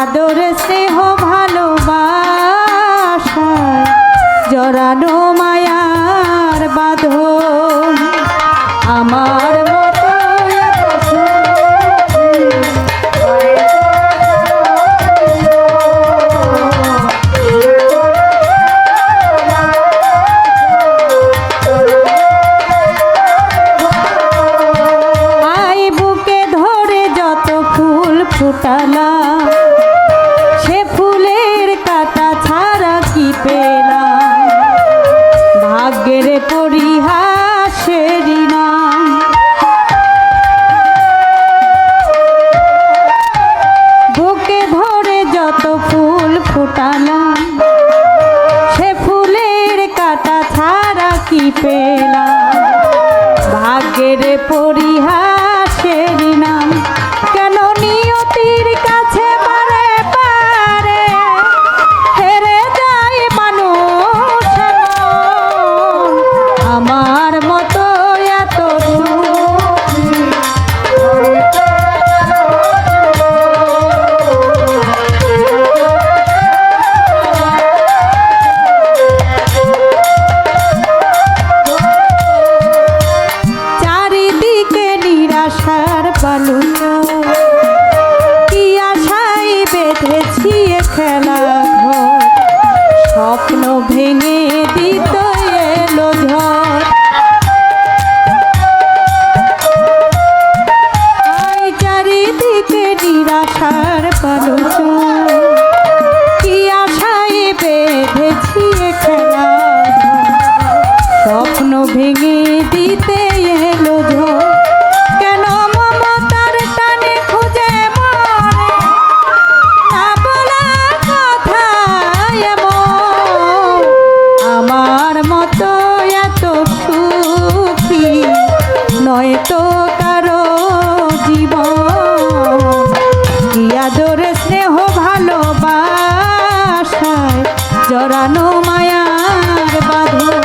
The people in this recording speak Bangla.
আদর স্নেহ ভালোবাসা জরানো মায়ার বাঁধ আমার পরিহাসের বুকে যত ফুল ফুটালাম সে ফুলের ভাগ্যের পরি ভেঙে দিতে এলো কেন মমতার টানে খুঁজে মরে? না বলা কথা আমার মতো এত সুখী নয় তো কারও জীবন। কি আদর, স্নেহ, ভালোবাসায় জড়ানো মায়ার বাঁধন?